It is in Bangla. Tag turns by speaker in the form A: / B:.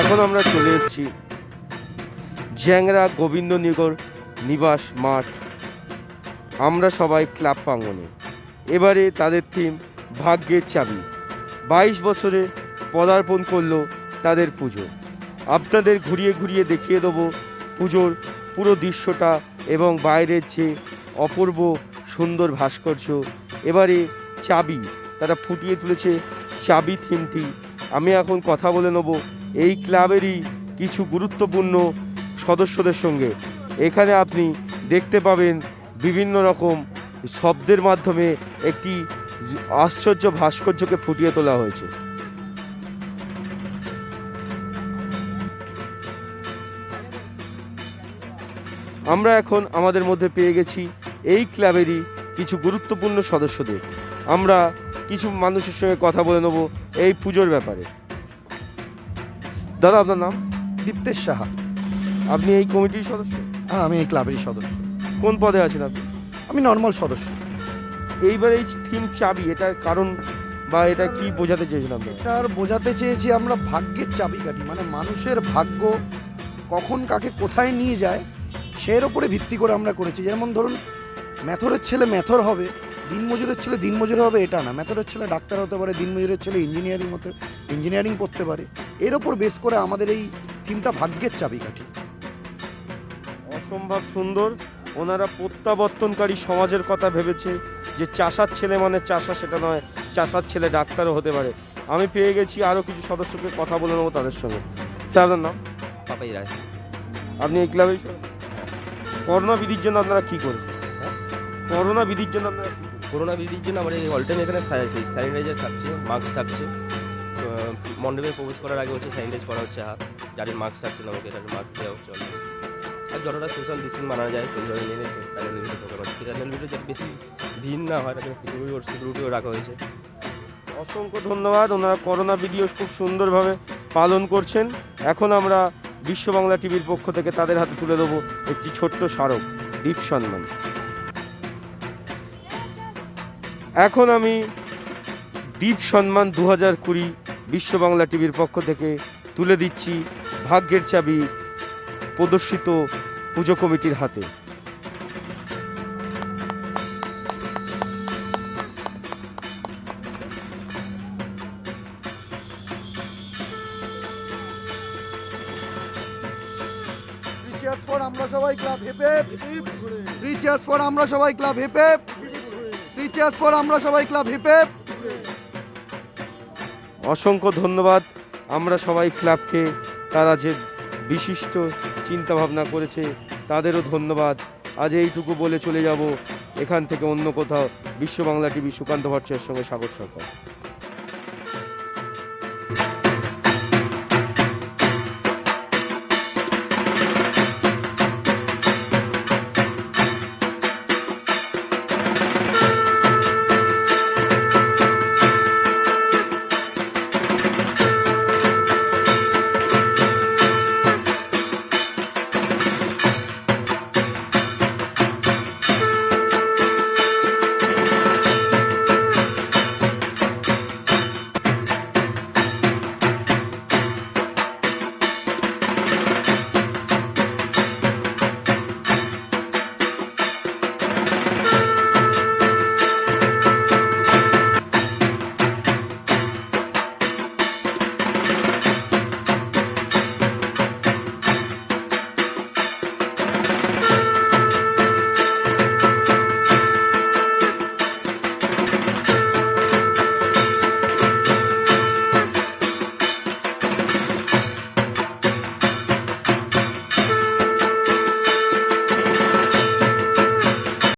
A: এখন আমরা চলে এসেছি জ্যাংরা গোবিন্দনগর নিবাস মাঠ। আমরা সবাই ক্লাব প্রাঙ্গনে এবারে তাদের থিম ভাগ্যের চাবি। বাইশ বছরে পদার্পণ করল তাদের পুজো। আপনাদের ঘুরিয়ে ঘুরিয়ে দেখিয়ে দেবো পুজোর পুরো দৃশ্যটা এবং বাইরের যে অপূর্ব সুন্দর ভাস্কর্য। এবারে চাবি, তারা ফুটিয়ে তুলেছে চাবি থিমটি। আমি এখন কথা বলে নেব এই ক্লাবেরই কিছু গুরুত্বপূর্ণ সদস্যদের সঙ্গে। এখানে আপনি দেখতে পাবেন বিভিন্ন রকম শব্দের মাধ্যমে একটি আশ্চর্য ভাস্কর্যকে ফুটিয়ে তোলা হয়েছে। আমরা এখন আমাদের মধ্যে পেয়ে গেছি এই ক্লাবেরই কিছু গুরুত্বপূর্ণ সদস্যদের। আমরা কিছু মানুষের সঙ্গে কথা বলে নেব এই পুজোর ব্যাপারে। দাদা আপনার নাম?
B: দীপ্তেশ সাহা।
A: আপনি এই কমিটির সদস্য?
B: হ্যাঁ আমি এই ক্লাবেরই সদস্য।
A: কোন পদে আছেন আপনি?
B: আমি নর্মাল সদস্য।
A: এইবার এই থিম চাবি এটার কারণ বা এটা কি বোঝাতে চেয়েছিলাম?
B: এটার বোঝাতে চেয়েছি আমরা ভাগ্যের চাবিকাঠি মানে মানুষের ভাগ্য কখন কাকে কোথায় নিয়ে যায় সের ওপরে ভিত্তি করে আমরা করেছি। যেমন ধরুন ম্যাথরের ছেলে ম্যাথর হবে দিনমজুরের ছেলে দিনমজুর হবে এটা না। ম্যাথরের ছেলে ডাক্তার হতে পারে দিনমজুরের ছেলে ইঞ্জিনিয়ারিং হতে ইঞ্জিনিয়ারিং করতে পারে। এর ওপর বেস করে আমাদের এই থিমটা ভাগ্যের চাবিকাঠি।
A: অসম্ভব সুন্দর। ওনারা প্রত্যাবর্তনকারী সমাজের কথা ভেবেছে যে চাষার ছেলে মানে চাষা সেটা নয় চাষার ছেলে ডাক্তারও হতে পারে। আমি পেয়ে গেছি আরও কিছু সদস্যকে কথা বলে নেব তাদের সঙ্গে। স্যার আপনার নাম?
C: পাপাই রায়।
A: আপনি এই ক্লাবের সদস্য? করোনা বিধির জন্য আপনারা কী করবেন
C: হ্যাঁ?
A: করোনা বিধির জন্য আপনারা?
C: করোনা বিধির জন্য আমার এই অল এখানে স্যানিটাইজার থাকছে মাস্ক থাকছে। মণ্ডপে প্রবেশ করার আগে হচ্ছে স্যানিটাইজ করা হচ্ছে হাত যাদের মাস্ক থাকছে না, আমাকে তাদের মাস্ক দেওয়া হচ্ছে আর যতটা সোশ্যাল ডিস্টেন্স মানা যায়, সেই ধরনের নিয়ে প্যানেল ভিডিও দোকান হচ্ছে। প্যানেল ভিডিও যাতে বেশি ভিড় না হয়, তাদের সিকিউরিটি সিকিউরিটিও রাখা হয়েছে।
A: অসংখ্য ধন্যবাদ, ওনারা করোনা ভিডিও খুব সুন্দরভাবে পালন করছেন। এখন আমরা বিশ্ব বাংলা টিভির পক্ষ থেকে তাদের হাতে তুলে দেবো একটি ছোট্ট স্মারক দ্বীপ সম্মান এখন আমি দ্বীপ সম্মান দু হাজার কুড়ি বিশ্ব বাংলা টিভির পক্ষ থেকে তুলে দিচ্ছি ভাগ্যের চাবি প্রদর্শিত পুজো কমিটির হাতে।
B: আমরা সবাই ক্লাব হেপে থ্রি চেয়ার্স ফর আমরা সবাই ক্লাব হেপে থ্রি চেয়ার্স ফর আমরা সবাই ক্লাব হিপে
A: অসংখ্য ধন্যবাদ। আমরা সবাই ক্লাবকে তারা যে বিশিষ্ট চিন্তা ভাবনা করেছে, তাদেরও ধন্যবাদ। আজ এইটুকু বলে চলে যাব। এখান থেকে অন্য কোথাও, বিশ্ব বাংলা টিভি সুকান্ত ভট্টের সঙ্গে সাগর সরকার।